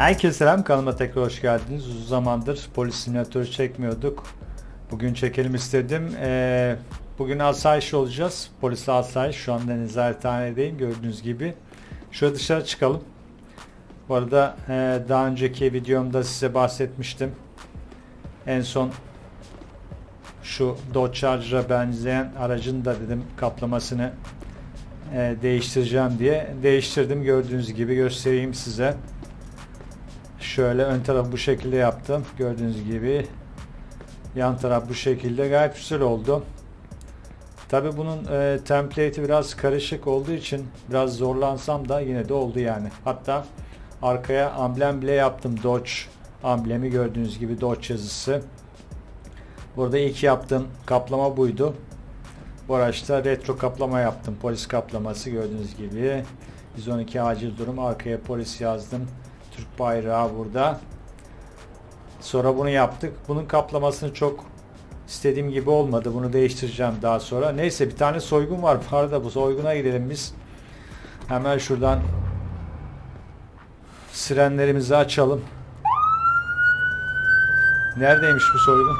Herkese selam kanalıma tekrar hoş geldiniz. Uzun zamandır polis simülatörü çekmiyorduk. Bugün çekelim istedim. Ee, bugün asayiş olacağız. Polis asayiş. Şu anda nezarethanedeyim gördüğünüz gibi. Şöyle dışarı çıkalım. Bu arada e, daha önceki videomda size bahsetmiştim. En son şu Dodge Charger'a benzeyen aracın da dedim kaplamasını e, değiştireceğim diye değiştirdim gördüğünüz gibi göstereyim size. Şöyle ön taraf bu şekilde yaptım. Gördüğünüz gibi yan taraf bu şekilde gayet güzel oldu. Tabi bunun e, template'i biraz karışık olduğu için biraz zorlansam da yine de oldu yani. Hatta arkaya amblem bile yaptım. Dodge amblemi gördüğünüz gibi Dodge yazısı. Burada ilk yaptığım kaplama buydu. Bu araçta retro kaplama yaptım. Polis kaplaması gördüğünüz gibi. 112 acil durum. Arkaya polis yazdım. Türk bayrağı burada. Sonra bunu yaptık. Bunun kaplamasını çok istediğim gibi olmadı. Bunu değiştireceğim daha sonra. Neyse bir tane soygun var. Arada bu soyguna gidelim biz. Hemen şuradan sirenlerimizi açalım. Neredeymiş bu soygun?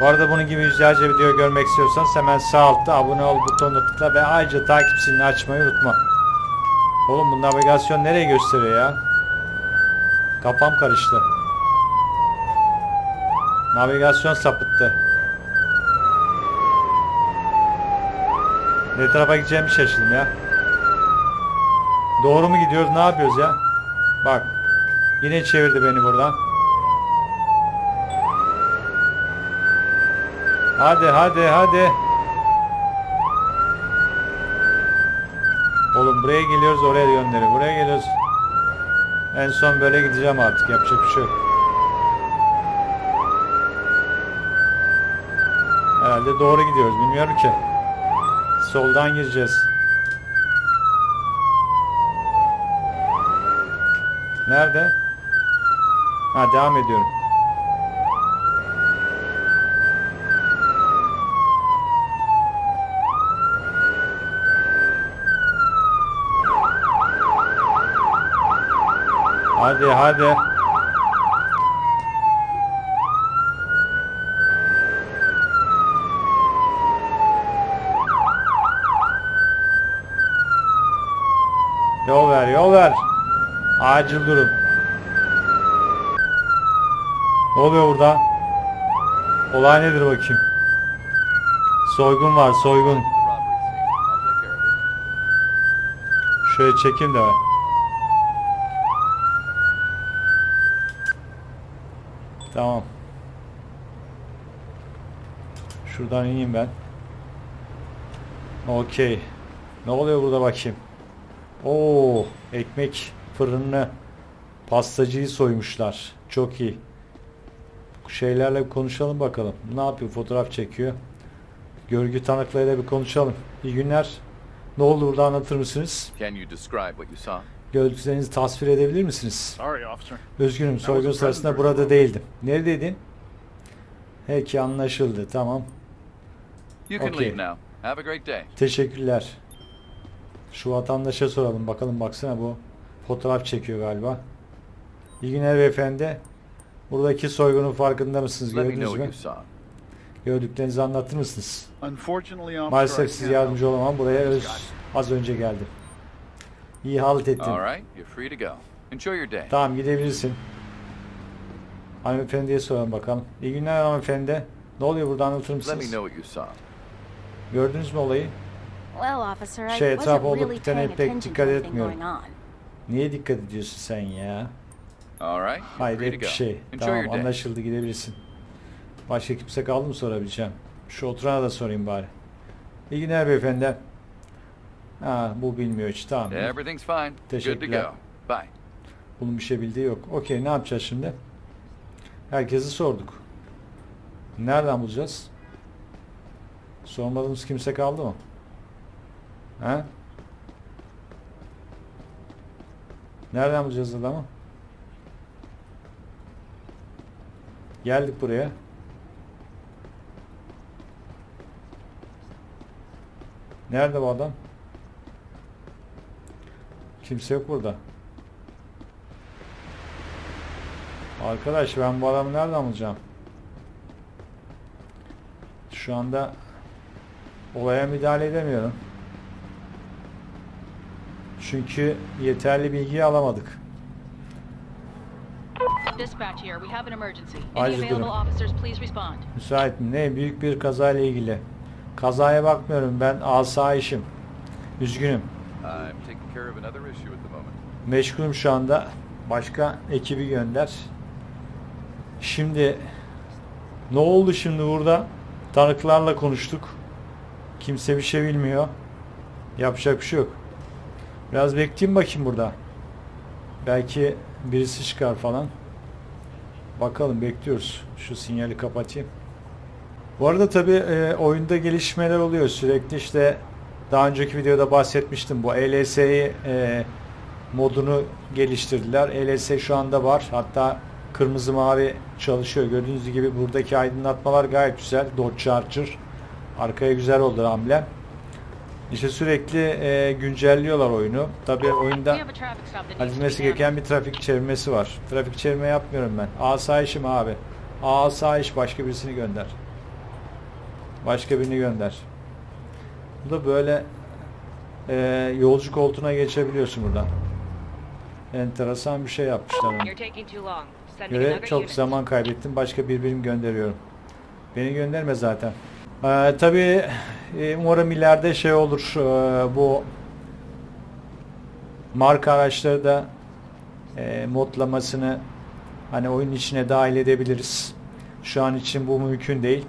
Bu arada bunun gibi yüzlerce video görmek istiyorsanız hemen sağ altta abone ol butonuna tıkla ve ayrıca takip zilini açmayı unutma. Oğlum bu navigasyon nereye gösteriyor ya? Kafam karıştı. Navigasyon sapıttı. Ne tarafa gideceğimi şaşırdım ya. Doğru mu gidiyoruz? Ne yapıyoruz ya? Bak. Yine çevirdi beni buradan. Hadi hadi hadi. Oğlum buraya geliyoruz oraya gönderiyor. Buraya geliyoruz. En son böyle gideceğim artık. Yapacak bir şey yok. Herhalde doğru gidiyoruz. Bilmiyorum ki. Soldan gireceğiz. Nerede? Ha devam ediyorum. Hadi hadi. Yol ver, yol ver. Acil durum. Ne oluyor burada? Olay nedir bakayım? Soygun var, soygun. Şöyle çekeyim de ben. Tamam. Şuradan ineyim ben. Okey. Ne oluyor burada bakayım? Oo, ekmek fırını pastacıyı soymuşlar. Çok iyi. Bu şeylerle bir konuşalım bakalım. Ne yapıyor? Fotoğraf çekiyor. Görgü tanıklarıyla bir konuşalım. İyi günler. Ne oldu burada anlatır mısınız? Can you describe what you saw? Gördüklerinizi tasvir edebilir misiniz? Sorry, officer. Üzgünüm soygun sırasında burada değildim. Neredeydin? Peki anlaşıldı tamam. You can Okay. leave now. Have a great day. Teşekkürler. Şu vatandaşa soralım bakalım baksana bu fotoğraf çekiyor galiba. İyi günler beyefendi. Buradaki soygunun farkında mısınız? Let me Gördünüz know what mü? you saw. Gördüklerinizi anlatır mısınız? Maalesef siz yardımcı olamam. Buraya öz, az önce geldim. İyi halt ettin. All right, you're free to go. Enjoy your day. Tamam gidebilirsin. Hanımefendiye soralım bakalım. İyi günler hanımefendi. Ne oluyor burada anlatır mısınız? know what you saw. Gördünüz mü olayı? Well, officer, I Şey, wasn't etrafa olup really bitene paying pek attention to dikkat etmiyorum. going on. Niye dikkat ediyorsun sen ya? Hayret bir şey. Enjoy Tamam your day. anlaşıldı gidebilirsin. Başka kimse kaldı mı sorabileceğim? Şu oturana da sorayım bari. İyi günler beyefendi. Ha bu bilmiyor hiç tamam. Everything's fine. Good to Teşekkürler. go. Bye. Bunun bir şey bildiği yok. Okey ne yapacağız şimdi? Herkesi sorduk. Nereden bulacağız? Sormadığımız kimse kaldı mı? He? Nereden bulacağız adamı? Geldik buraya. Nerede bu adam? Kimse yok burada. Arkadaş ben bu adamı nereden bulacağım? Şu anda olaya müdahale edemiyorum. Çünkü yeterli bilgiyi alamadık. Dispatch here. We have an emergency. Acil available durum. officers, please respond. Müsait mi? Ne? Büyük bir kazayla ilgili. Kazaya bakmıyorum ben asayişim. Üzgünüm. I'm taking care of another issue at the moment. Meşgulüm şu anda. Başka ekibi gönder. Şimdi ne oldu şimdi burada? Tanıklarla konuştuk. Kimse bir şey bilmiyor. Yapacak bir şey yok. Biraz bekleyeyim bakayım burada. Belki birisi çıkar falan. Bakalım bekliyoruz. Şu sinyali kapatayım. Bu arada tabi oyunda gelişmeler oluyor sürekli işte daha önceki videoda bahsetmiştim bu ELS'yi e, modunu geliştirdiler. ELS şu anda var. Hatta kırmızı mavi çalışıyor. Gördüğünüz gibi buradaki aydınlatmalar gayet güzel. Dodge Charger. Arkaya güzel oldu amblem. İşte sürekli e, güncelliyorlar oyunu. Tabi We oyunda be gereken bir trafik çevirmesi var. Trafik çevirme yapmıyorum ben. Asayişim abi. Asayiş başka birisini gönder. Başka birini gönder. Bu da böyle e, yolcu koltuğuna geçebiliyorsun buradan. Enteresan bir şey yapmışlar Göre çok zaman kaybettim. Başka bir birim gönderiyorum. Beni gönderme zaten. Ee, tabii e, umarım ileride şey olur. e, bu marka araçları da e, modlamasını hani oyun içine dahil edebiliriz. Şu an için bu mümkün değil.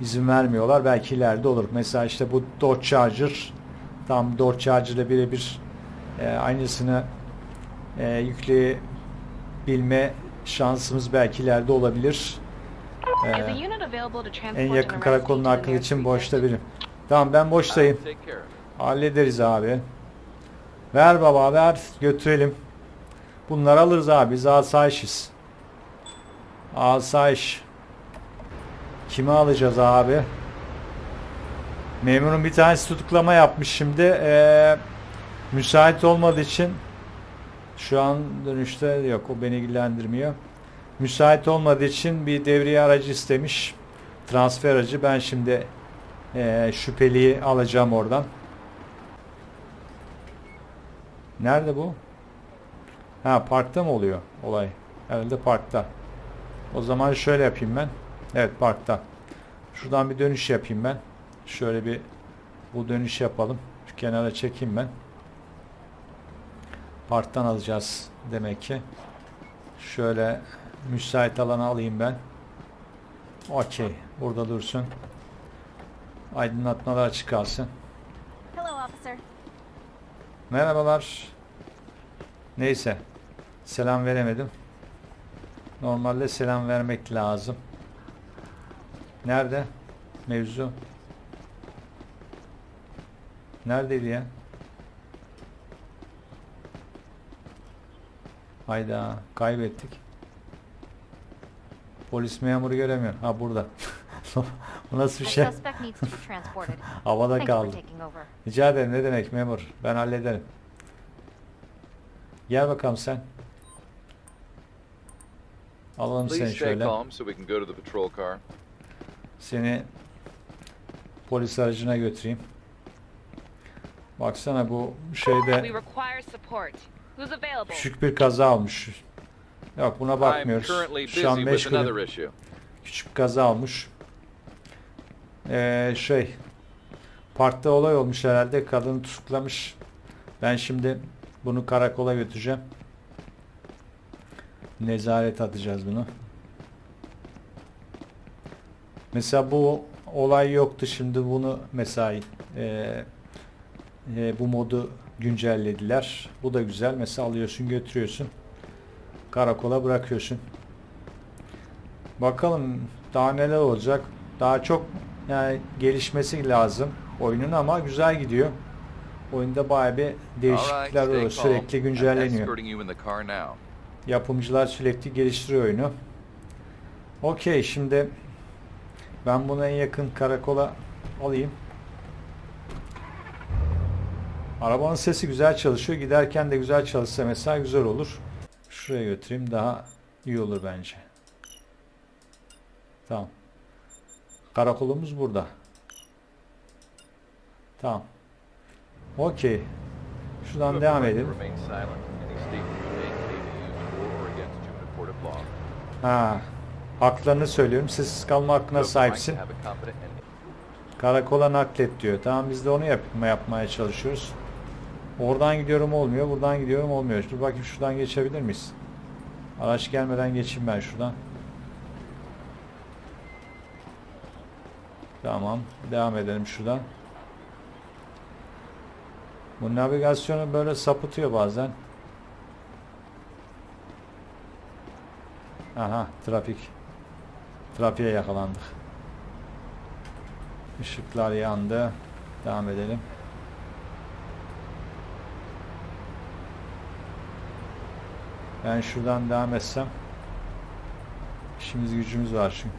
İzin vermiyorlar. Belki ileride olur. Mesela işte bu Dodge Charger tam Dodge Charger ile birebir e, aynısını e, yükleyebilme şansımız belki ileride olabilir. E, en yakın karakolun nearest için boşta birim. Tamam ben boştayım. Hallederiz abi. Ver baba ver götürelim. Bunları alırız abi biz asayişiz. Asayiş. Kimi alacağız abi? Memurun bir tanesi tutuklama yapmış şimdi. Ee, müsait olmadığı için şu an dönüşte yok o beni ilgilendirmiyor. Müsait olmadığı için bir devriye aracı istemiş. Transfer aracı. Ben şimdi ee, şüpheliyi alacağım oradan. Nerede bu? Ha parkta mı oluyor olay? Herhalde parkta. O zaman şöyle yapayım ben. Evet parkta. Şuradan bir dönüş yapayım ben. Şöyle bir bu dönüş yapalım. Şu kenara çekeyim ben. Parktan alacağız demek ki. Şöyle müsait alana alayım ben. Okey. Burada dursun. Aydınlatmalar açık kalsın. Hello, officer. Merhabalar. Neyse. Selam veremedim. Normalde selam vermek lazım. Nerede? Mevzu. Neredeydi ya? Hayda kaybettik. Polis memuru göremiyor. Ha burada. Bu nasıl bir şey? Havada kaldı. Rica ederim ne demek memur. Ben hallederim. Gel bakalım sen. Alalım seni şöyle. Seni polis aracına götüreyim. Baksana bu şeyde küçük bir kaza olmuş. Yok buna bakmıyoruz. Şu an meşgulüm. Küçük bir kaza olmuş. Ee, şey parkta olay olmuş herhalde. Kadını tutuklamış. Ben şimdi bunu karakola götüreceğim. Nezaret atacağız bunu. Mesela bu olay yoktu. Şimdi bunu mesela e, e, bu modu güncellediler. Bu da güzel. Mesela alıyorsun götürüyorsun. Karakola bırakıyorsun. Bakalım daha neler olacak. Daha çok yani gelişmesi lazım oyunun ama güzel gidiyor. Oyunda bayağı bir değişiklikler oluyor. Sürekli güncelleniyor. Yapımcılar sürekli geliştiriyor oyunu. Okey şimdi ben bunu en yakın karakola alayım. Arabanın sesi güzel çalışıyor. Giderken de güzel çalışsa mesela güzel olur. Şuraya götüreyim daha iyi olur bence. Tamam. Karakolumuz burada. Tamam. Okey. Şuradan devam edelim. Ha. Haklarını söylüyorum. Sessiz kalma hakkına sahipsin. Karakola naklet diyor. Tamam biz de onu yapma, yapmaya çalışıyoruz. Oradan gidiyorum olmuyor. Buradan gidiyorum olmuyor. Dur bakayım şuradan geçebilir miyiz? Araç gelmeden geçeyim ben şuradan. Tamam. Devam edelim şuradan. Bu navigasyonu böyle sapıtıyor bazen. Aha trafik. Trafiğe yakalandık. Işıklar yandı. Devam edelim. Ben şuradan devam etsem. İşimiz gücümüz var çünkü.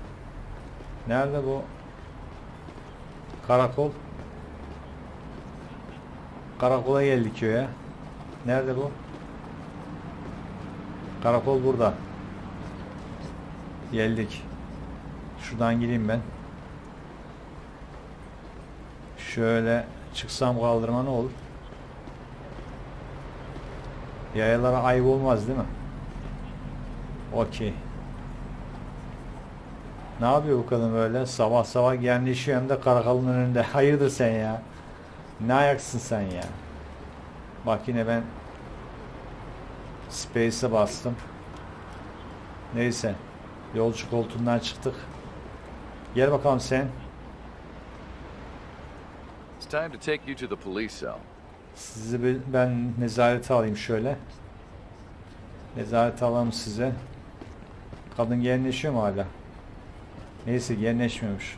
Nerede bu? Karakol. Karakola geldik köye. Nerede bu? Karakol burada. Geldik. Şuradan gireyim ben. Şöyle çıksam kaldırma ne olur? Yayalara ayıp olmaz değil mi? Okey. Ne yapıyor bu kadın böyle? Sabah sabah yerleşiyor hem de karakolun önünde. Hayırdır sen ya? Ne ayaksın sen ya? Bak yine ben Space'e bastım. Neyse. Yolcu koltuğundan çıktık. Gel bakalım sen. It's time to take you to the police cell. Sizi ben nezarete alayım şöyle. Nezarete alalım size. Kadın yerleşiyor mu hala? Neyse yerleşmiyormuş.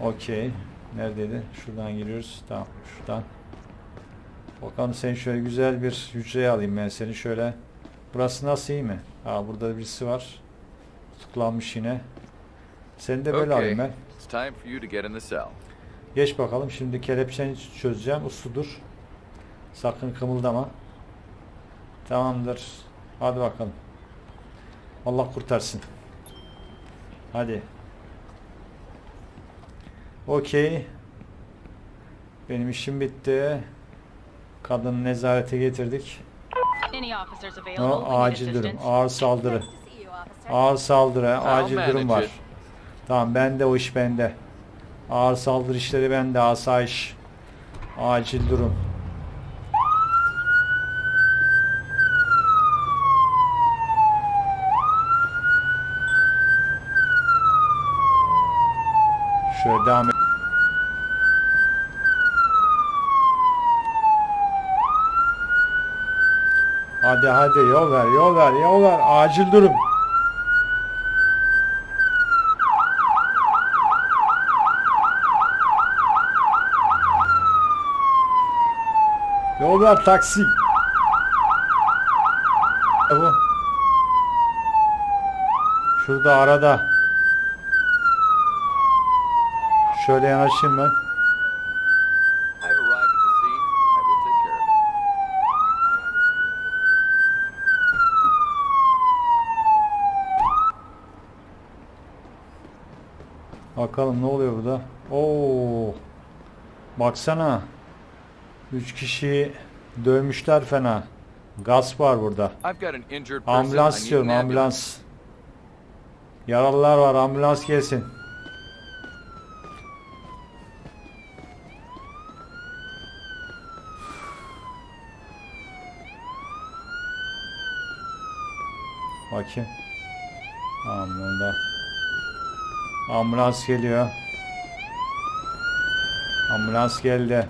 Okey. Neredeydi? Şuradan giriyoruz. Tamam. Şuradan. Bakalım seni şöyle güzel bir hücreye alayım ben seni şöyle. Burası nasıl iyi mi? Aa burada birisi var. Tutuklanmış yine. Seni de böyle Okay. alayım ben. It's time for you to get in the cell. Geç bakalım. Şimdi kelepçeni çözeceğim. Uslu dur. Sakın kımıldama. Tamamdır. Hadi bakalım. Allah kurtarsın. Hadi. Okey. Benim işim bitti. Kadını nezarete getirdik. Any officers available? O, We need acil durum. Ağır saldırı. Ağır saldırı. Acil durum var. Tamam bende o iş bende. Ağır saldırı işleri bende. Asayiş. Acil durum. Şöyle devam et. Hadi hadi yol ver yol ver yol ver acil durum. Ver taksi. Bu? Şurada arada. Şöyle yanaşayım ben. Bakalım ne oluyor burada. Oo. Baksana. Üç kişiyi dövmüşler fena. Gasp var burada. Ambulans istiyorum ambulans. Yaralılar var ambulans gelsin. Bakayım. Tamam burada. Ambulans geliyor. Ambulans geldi.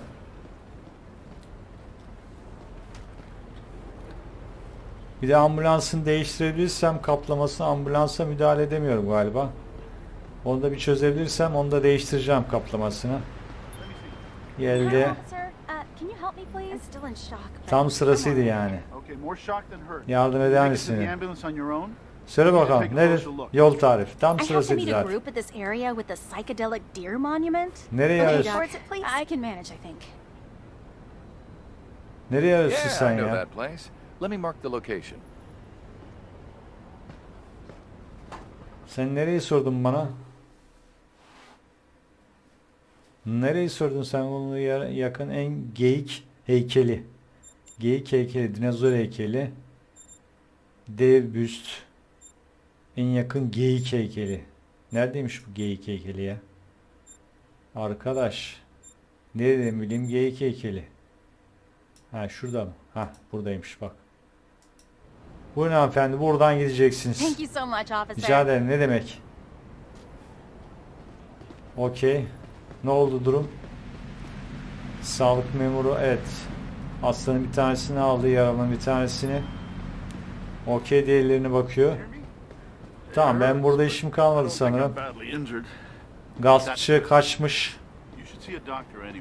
Bir de ambulansın değiştirebilirsem kaplamasını ambulansa müdahale edemiyorum galiba. Onu da bir çözebilirsem onu da değiştireceğim kaplamasını. Geldi. Uh, Tam sırasıydı yani. Yardım eder misin? Söyle bakalım nedir? Yol tarifi. Tam I have to sırası meet a zaten. Nereye arıyorsun? Nereye arıyorsun sen ya? Let me mark the location. Sen nereyi sordun bana? Nereyi sordun sen ya- yakın en geyik heykeli. Geyik heykeli, dinozor heykeli. Dev büst. En yakın geyik heykeli. Neredeymiş bu geyik heykeli ya? Arkadaş. Nerede bileyim geyik heykeli. Ha şurada mı? Ha buradaymış bak. Buyurun hanımefendi buradan gideceksiniz. Thank you so much, officer. Rica ederim. Ne demek? Okey. Ne oldu durum? Sağlık memuru evet. Hastanın bir tanesini aldı. Yaralının bir tanesini. Okey diğerlerine bakıyor. Tamam ben burada işim kalmadı sanırım. Gaspçı kaçmış.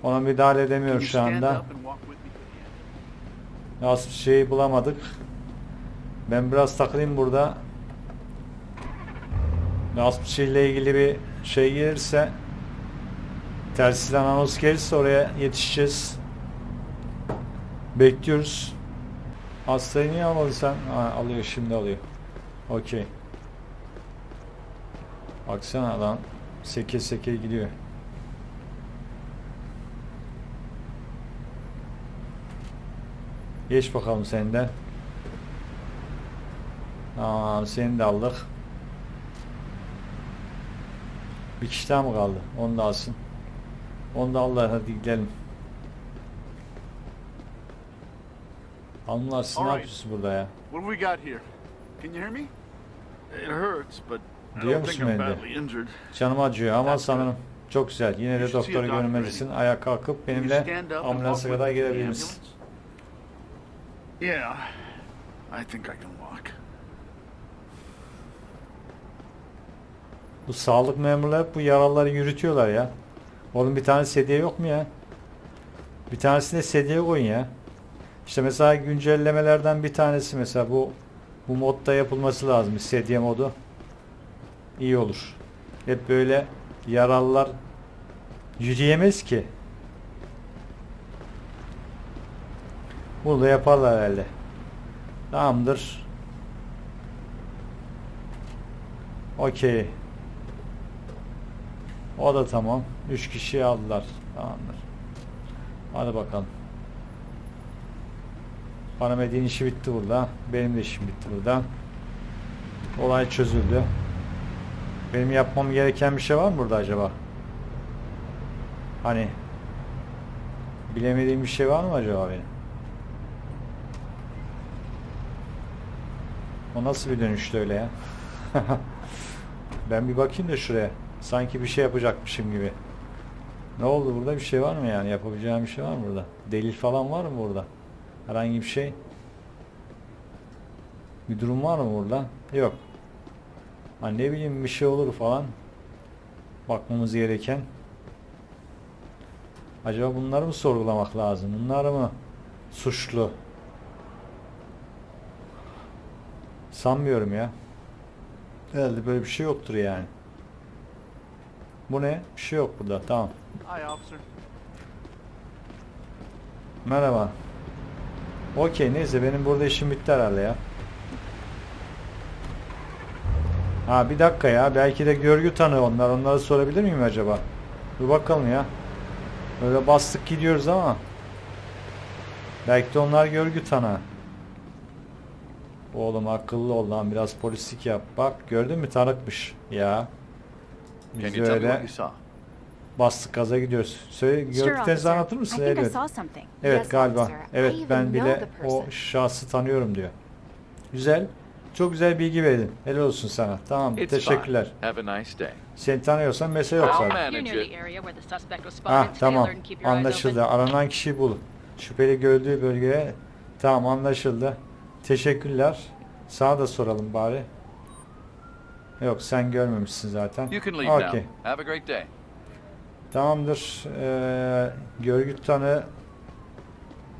Ona müdahale edemiyor şu anda. Gaspçıyı bulamadık. Ben biraz takılayım burada. Gaspçı ile ilgili bir şey gelirse tersiden anons gelirse oraya yetişeceğiz. Bekliyoruz. Hastayı niye almadın sen? Ha, alıyor şimdi alıyor. Okey. Baksana lan. Seke seke gidiyor. Geç bakalım sen Tamam seni de aldık. Bir kişi daha mı kaldı? Onu da alsın. Onu da Allah hadi gidelim. Hanımlar siz ne yapıyorsunuz burada ya? What we got here? Can you hear me? It hurts, but Duyuyor musun beni de? Canım acıyor ama sanırım çok güzel. Yine de doktora görmelisin. Ayağa kalkıp benimle ambulansa kadar gelebiliriz. ambulance? Yeah, I think I can Bu sağlık memurları bu yaralıları yürütüyorlar ya. Oğlum bir tane sedye yok mu ya? Bir tanesine sedye koyun ya. İşte mesela güncellemelerden bir tanesi mesela bu bu modda yapılması lazım. Sedye modu. İyi olur. Hep böyle yaralılar yürüyemez ki. Bunu da yaparlar herhalde. Tamamdır. Okey. O da tamam. Üç kişiyi aldılar. Tamamdır. Hadi bakalım. Paramedin işi bitti burada. Benim de işim bitti burada. Olay çözüldü. Benim yapmam gereken bir şey var mı burada acaba? Hani bilemediğim bir şey var mı acaba benim? O nasıl bir dönüştü öyle ya? ben bir bakayım da şuraya. Sanki bir şey yapacakmışım gibi. Ne oldu burada bir şey var mı yani? Yapabileceğim bir şey var mı burada? Delil falan var mı burada? Herhangi bir şey? Bir durum var mı burada? Yok. Ha ne bileyim bir şey olur falan. Bakmamız gereken. Acaba bunları mı sorgulamak lazım? Bunlar mı suçlu? Sanmıyorum ya. Herhalde böyle bir şey yoktur yani. Bu ne? Bir şey yok burada. Tamam. Hi, officer. Merhaba. Okey neyse benim burada işim bitti herhalde ya. Ha bir dakika ya. Belki de görgü tanığı onlar. Onları sorabilir miyim acaba? Dur bakalım ya. Böyle bastık gidiyoruz ama. Belki de onlar görgü tanığı. Oğlum akıllı ol lan. Biraz polislik yap. Bak gördün mü tanıkmış. Ya. Can Biz you tell me what öyle you saw? bastık gaza gidiyoruz. Söyle gördüklerinizi anlatır mısın? Evet Yes, galiba. Evet ben bile o şahsı tanıyorum diyor. Güzel. Çok güzel bilgi verdin. Helal olsun sana. Tamam It's teşekkürler. fine. Have a nice day. Seni tanıyorsan mesele yok I'll zaten. manage it. Ah tamam. Anlaşıldı. Aranan kişiyi bul. Şüpheli gördüğü bölgeye. Tamam anlaşıldı. Teşekkürler. Sana da soralım bari. Yok sen görmemişsin zaten. You can leave now. Have a great day. Tamamdır. Ee, görgü tanı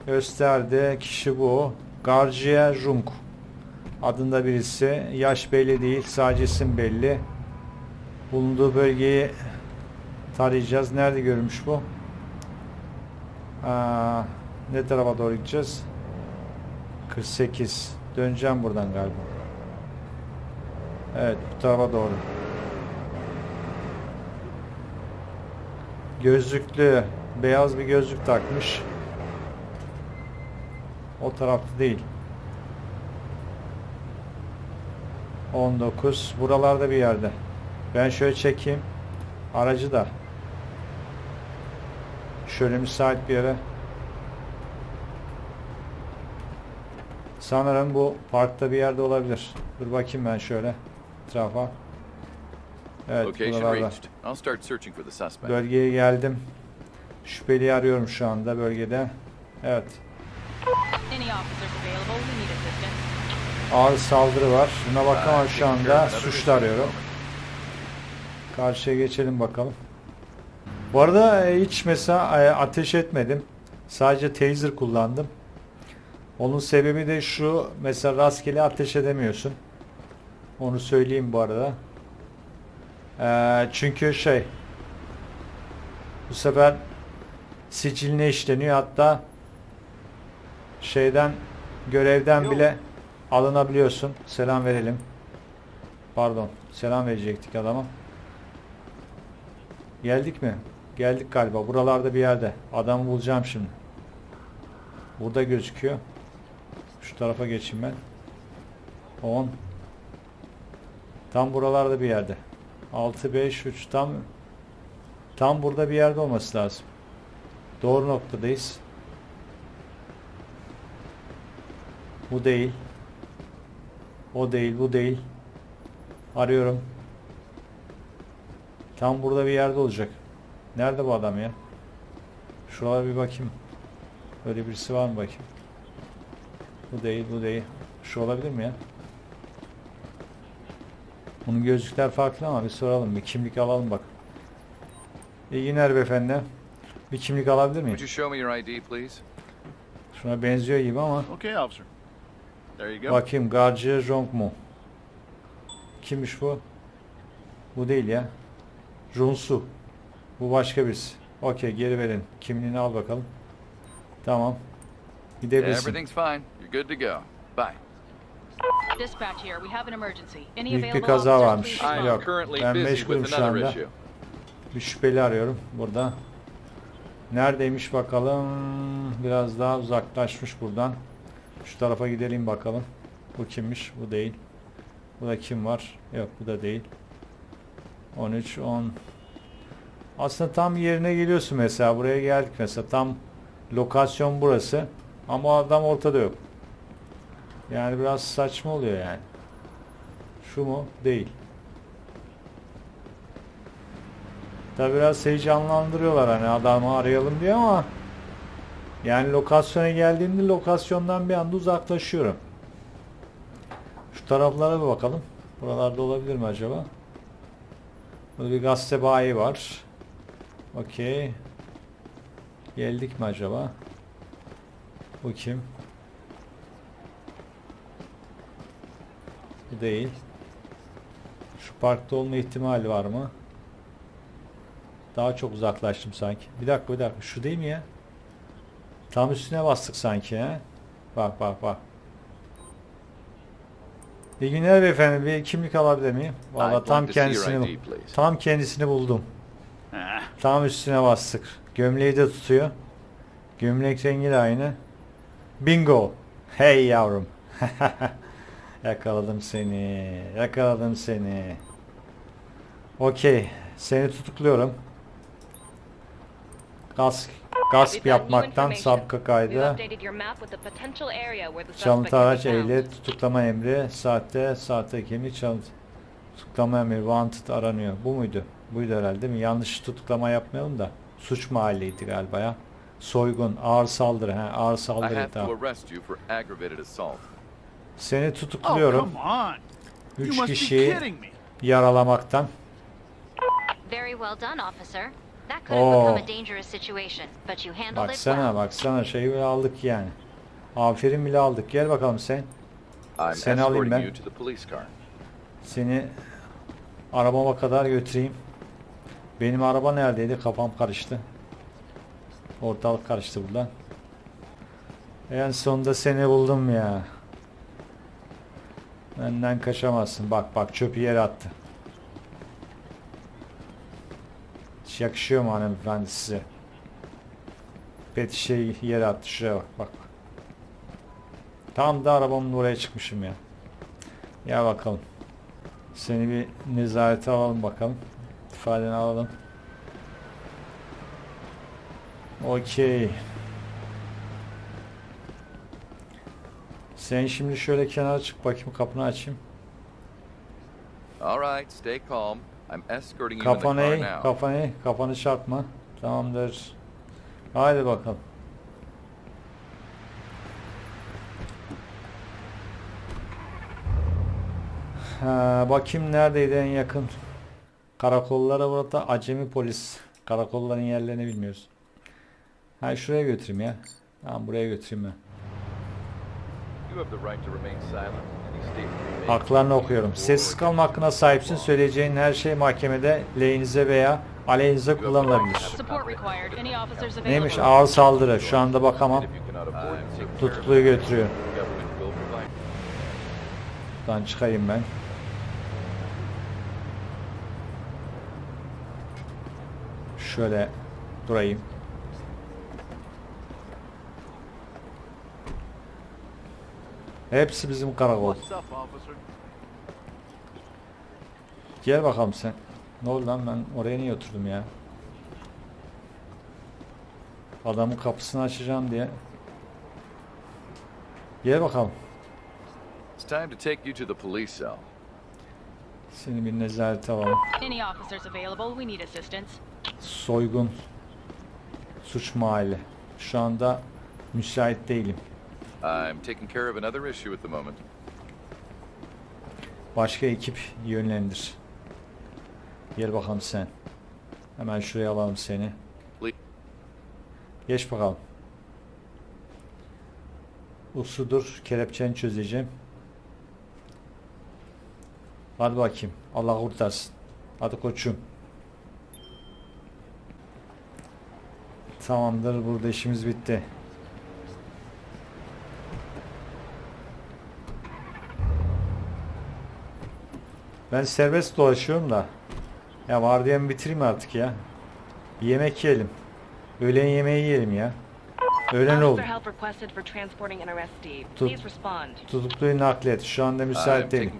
gösterdi. Kişi bu. Garcia Jung. adında birisi. Yaş belli değil, sadece isim belli. Bulunduğu bölgeyi tarayacağız. Nerede görmüş bu? Aa, ne tarafa doğru gideceğiz? 48. Döneceğim buradan galiba. Evet, bu tarafa doğru. Gözlüklü, beyaz bir gözlük takmış. O tarafta değil. 19. Buralarda bir yerde. Ben şöyle çekeyim. Aracı da. Şöyle müsait bir yere. Sanırım bu parkta bir yerde olabilir. Dur bakayım ben şöyle etrafa. Evet Location buralarda. reached. I'll start searching for the suspect. Bölgeye geldim. Şüpheliyi arıyorum şu anda bölgede. Evet. Any officers available? We need assistance. Ağır saldırı var. Buna bakamam şu anda. Suçlu arıyorum. Karşıya geçelim bakalım. Bu arada e, hiç mesela e, ateş etmedim. Sadece taser kullandım. Onun sebebi de şu. Mesela rastgele ateş edemiyorsun. Onu söyleyeyim bu arada. E, çünkü şey bu sefer siciline işleniyor. Hatta şeyden görevden bile alınabiliyorsun. Selam verelim. Pardon. Selam verecektik adama. Geldik mi? Geldik galiba. Buralarda bir yerde. Adamı bulacağım şimdi. Burada gözüküyor. Şu tarafa geçeyim ben. 10. Tam buralarda bir yerde. 6 5 3 tam tam burada bir yerde olması lazım. Doğru noktadayız. Bu değil. O değil, bu değil. Arıyorum. Tam burada bir yerde olacak. Nerede bu adam ya? Şuralara bir bakayım. Öyle birisi var mı bakayım? Bu değil, bu değil. Şu olabilir mi ya? Bunun gözlükler farklı ama bir soralım. Bir kimlik alalım bak. İyi günler beyefendi. Bir kimlik alabilir miyim? Would you show me your ID, please? Şuna benziyor gibi ama. Okay, officer. There you go. Bakayım García Jong mu? Kimmiş bu? Bu değil ya. Junsu. Bu başka birisi. Okey geri verin. Kimliğini al bakalım. Tamam. Gidebilirsin. Everything's fine. You're good to go. Bye. Dispatch here. We have an emergency. Any Büyük bir kaza varmış. Yok, currently ben busy meşgulüm with şu another anda. issue. Bir şüpheli arıyorum burada. Neredeymiş bakalım. Biraz daha uzaklaşmış buradan. Şu tarafa gidelim bakalım. Bu kimmiş? Bu değil. Bu da kim var? Yok bu da değil. 13, 10. Aslında tam yerine geliyorsun mesela. Buraya geldik mesela. Tam lokasyon burası. Ama adam ortada yok. Yani biraz saçma oluyor yani. Şu mu? Değil. Tabi biraz heyecanlandırıyorlar hani adamı arayalım diye ama yani lokasyona geldiğimde lokasyondan bir anda uzaklaşıyorum. Şu taraflara bir bakalım. Buralarda olabilir mi acaba? Burada bir gazete bayi var. Okey. Geldik mi acaba? Bu kim? Bu değil. Şu parkta olma ihtimali var mı? Daha çok uzaklaştım sanki. Bir dakika bir dakika. Şu değil mi ya? Tam üstüne bastık sanki ha. Bak bak bak. İyi günler beyefendi. Bir kimlik alabilir miyim? Valla tam kendisini tam kendisini buldum. Ah, Tam üstüne bastık. Gömleği de tutuyor. Gömlek rengi de aynı. Bingo. Hey yavrum. Yakaladım seni. Yakaladım seni. Okey. Seni tutukluyorum. Gasp, gasp yapmaktan We've kaydı. Çalıntı araç ehliyet tutuklama emri. Saatte, saatte kimlik çalıntı. Tutuklama emri. Wanted aranıyor. Bu muydu? Buydu herhalde değil mi? Yanlış tutuklama yapmayalım da. Suç mahalliydi galiba ya. Soygun, ağır saldırı. He, ağır saldırı tamam. Seni Oh, tutukluyorum. You Üç kişiyi kidding me. yaralamaktan. Very well done, officer. That could Oh. have become a dangerous situation, but you handled it Baksana well. baksana şeyi bile aldık yani. Aferin bile aldık. Gel bakalım sen. I'm Seni alayım ben. you to the police car. Seni arabama kadar götüreyim. Benim araba neredeydi? Kafam karıştı. Ortalık karıştı buradan. En sonunda seni buldum ya. Benden kaçamazsın. Bak bak çöpü yere attı. Hiç yakışıyor mu hanımefendi size? Pet şey yere attı. Şuraya bak bak. Tam da arabamın oraya çıkmışım ya. Ya bakalım. Seni bir nezarete alalım bakalım. İfadeni alalım. Okey. Sen şimdi şöyle kenara çık bakayım kapını açayım. All right, stay calm. I'm escorting you in the Kafanı car now. kafanı kafanı çarpma. Tamamdır. Haydi bakalım. Ha, bakayım neredeydi en yakın. Karakollara burada acemi polis. Karakolların yerlerini bilmiyoruz. Ha şuraya götüreyim ya. Tamam buraya götüreyim ben. You have the right to remain silent. Any statement you make Haklarını okuyorum. Sessiz kalma hakkına sahipsin. Söyleyeceğin her şey mahkemede lehinize veya aleyhinize kullanılabilir. Neymiş ağır saldırı. Şu anda bakamam. Tutukluyu götürüyor. Buradan çıkayım ben. Şöyle durayım. Hepsi bizim karakol. Gel bakalım sen. Ne oldu lan ben oraya niye oturdum ya? Adamın kapısını açacağım diye. Gel bakalım. It's time to take you to the police cell. Seni bir nezarete alalım. Any officers available? We need assistance. Soygun. Suç mahalli. Şu anda müsait değilim. I'm taking care of another issue at the moment. Başka ekip yönlendir. Gel bakalım sen. Hemen şuraya alalım seni. Geç bakalım. Usudur. Kelepçeni çözeceğim. Hadi bakayım. Allah kurtarsın. Hadi koçum. Tamamdır. Burada işimiz bitti. Ben serbest dolaşıyorum da. Ya vardiyamı bitireyim artık ya. Bir yemek yiyelim. Öğlen yemeği yiyelim ya. Öğlen oldu. Tut-. Tutukluyu naklet. Şu anda müsait değilim.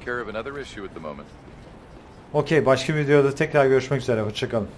Okey başka bir videoda tekrar görüşmek üzere. Hoşçakalın.